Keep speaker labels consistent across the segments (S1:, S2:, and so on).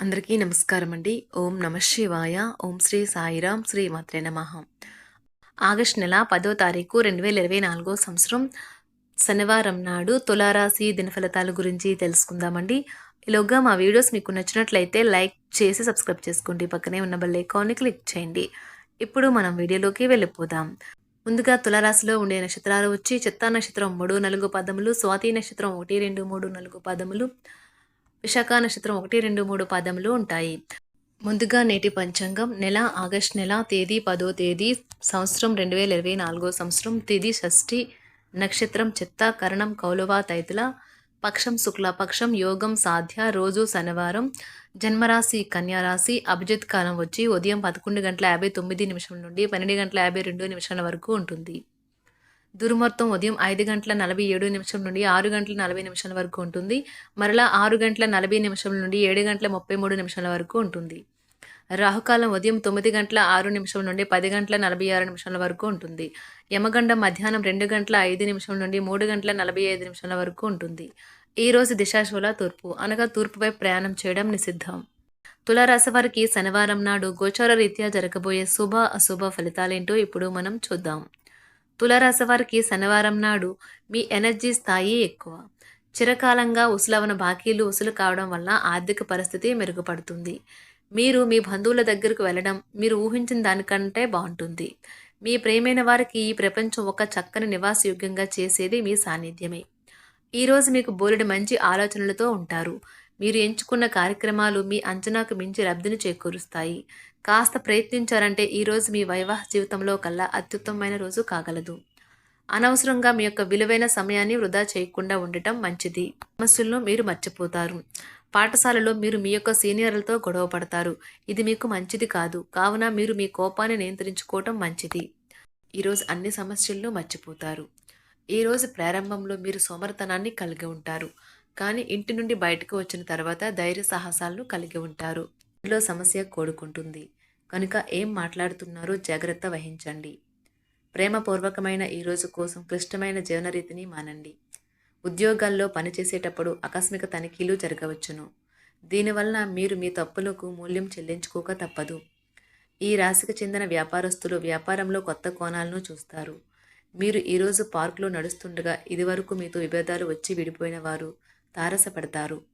S1: అందరికీ నమస్కారం అండి ఓం నమ శివాయ. ఓం శ్రీ సాయిరాం శ్రీ మాత్రే నమ. ఆగస్టు నెల పదో తారీఖు రెండు వేల ఇరవై నాలుగో సంవత్సరం శనివారం నాడు తులారాశి దినఫలితాల గురించి తెలుసుకుందామండి. ఈలోగా మా వీడియోస్ మీకు నచ్చినట్లయితే లైక్ చేసి సబ్స్క్రైబ్ చేసుకోండి. పక్కనే ఉన్న బెల్ ఐకాన్ని క్లిక్ చేయండి. ఇప్పుడు మనం వీడియోలోకి వెళ్ళిపోదాం. ముందుగా తులారాశిలో ఉండే నక్షత్రాలు వచ్చి చిత్తా నక్షత్రం మూడు నలుగు పదములు స్వాతి నక్షత్రం ఒకటి రెండు మూడు నలుగు పదములు విశాఖ నక్షత్రం ఒకటి రెండు మూడు పదములు ఉంటాయి. ముందుగా నేటి పంచాంగం. నెల ఆగస్ట్ నెల తేదీ పదో తేదీ సంవత్సరం రెండు వేల ఇరవై నాలుగో సంవత్సరం. తేదీ షష్ఠి నక్షత్రం చిత్త కరణం కౌలవ తైతుల పక్షం శుక్ల పక్షం యోగం సాధ్య రోజు శనివారం జన్మరాశి కన్యారాశి అభిజిత్ కాలం వచ్చి ఉదయం పదకొండు గంటల యాభై తొమ్మిది నిమిషం నుండి పన్నెండు గంటల యాభై రెండు నిమిషాల వరకు ఉంటుంది. దుర్ముహూర్తం ఉదయం ఐదు గంటల నలభై ఏడు నిమిషం నుండి ఆరు గంటల నలభై నిమిషాల వరకు ఉంటుంది. మరలా ఆరు గంటల నలభై నిమిషం నుండి ఏడు గంటల ముప్పై మూడు నిమిషాల వరకు ఉంటుంది. రాహుకాలం ఉదయం తొమ్మిది గంటల ఆరు నిమిషం నుండి పది గంటల నలభై ఆరు నిమిషాల వరకు ఉంటుంది. యమగండం మధ్యాహ్నం రెండు గంటల ఐదు నిమిషం నుండి మూడు గంటల నలభై ఐదు నిమిషాల వరకు ఉంటుంది. ఈ రోజు దిశాశూల తూర్పు అనగా తూర్పుపై ప్రయాణం చేయడం నిషిద్ధం. తులారాశి వారికి శనివారం నాడు గోచార రీత్యా జరగబోయే శుభ అశుభ ఫలితాలేంటో ఇప్పుడు మనం చూద్దాం. తులరాశి వారికి శనివారం నాడు మీ ఎనర్జీ స్థాయి ఎక్కువ. చిరకాలంగా ఉసులవన బాకీలు ఉసులు కావడం వల్ల ఆర్థిక పరిస్థితి మెరుగుపడుతుంది. మీరు మీ బంధువుల దగ్గరకు వెళ్ళడం మీరు ఊహించిన దానికంటే బాగుంటుంది. మీ ప్రేమైన వారికి ఈ ప్రపంచం ఒక చక్కని నివాసయోగ్యంగా చేసేది మీ సాన్నిధ్యమే. ఈరోజు మీకు బోలెడు మంచి ఆలోచనలతో ఉంటారు. మీరు ఎంచుకున్న కార్యక్రమాలు మీ అంచనాకు మించి లబ్ధిని చేకూరుస్తాయి. కాస్త ప్రయత్నించారంటే ఈరోజు మీ వైవాహ జీవితంలో కల్లా అత్యుత్తమమైన రోజు కాగలదు. అనవసరంగా మీ యొక్క విలువైన సమయాన్ని వృధా చేయకుండా ఉండటం మంచిది. సమస్యలను మీరు మర్చిపోతారు. పాఠశాలలో మీరు మీ యొక్క సీనియర్లతో గొడవ పడతారు. ఇది మీకు మంచిది కాదు. కావున మీరు మీ కోపాన్ని నియంత్రించుకోవటం మంచిది. ఈరోజు అన్ని సమస్యలను మర్చిపోతారు. ఈరోజు ప్రారంభంలో మీరు సోమరతనాన్ని కలిగి ఉంటారు. కానీ ఇంటి నుండి బయటకు వచ్చిన తర్వాత ధైర్య సాహసాలను కలిగి ఉంటారు. ఇంట్లో సమస్య కోడుకుంటుంది. కనుక ఏం మాట్లాడుతున్నారో జాగ్రత్త వహించండి. ప్రేమపూర్వకమైన ఈ రోజు కోసం క్లిష్టమైన జీవనరీతిని మానండి. ఉద్యోగాల్లో పనిచేసేటప్పుడు ఆకస్మిక తనిఖీలు జరగవచ్చును. దీనివలన మీరు మీ తప్పులకు మూల్యం చెల్లించుకోక తప్పదు. ఈ రాశికి చెందిన వ్యాపారస్తులు వ్యాపారంలో కొత్త కోణాలను చూస్తారు. మీరు ఈరోజు పార్కులో నడుస్తుండగా ఇదివరకు మీతో విభేదాలు వచ్చి విడిపోయిన వారు తారసపడతారు.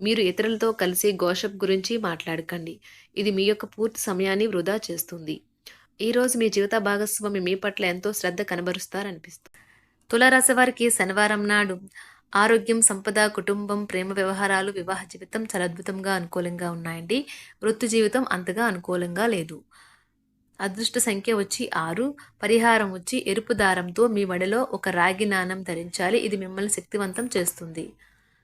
S1: మీరు ఇతరులతో కలిసి గోషప్ గురించి మాట్లాడకండి. ఇది మీ యొక్క పూర్తి సమయాన్ని వృధా చేస్తుంది. ఈరోజు మీ జీవిత భాగస్వామి మీ పట్ల ఎంతో శ్రద్ధ కనబరుస్తారనిపిస్తుంది. తులారాశి వారికి శనివారం నాడు ఆరోగ్యం సంపద కుటుంబం ప్రేమ వ్యవహారాలు వివాహ జీవితం చాలా అద్భుతంగా అనుకూలంగా ఉన్నాయండి. వృత్తి జీవితం అంతగా అనుకూలంగా లేదు. అదృష్ట సంఖ్య వచ్చి ఆరు పరిహారం వచ్చి ఎరుపు దారంతో మీ మడిలో ఒక రాగి నాణం ధరించాలి. ఇది మిమ్మల్ని శక్తివంతం చేస్తుంది.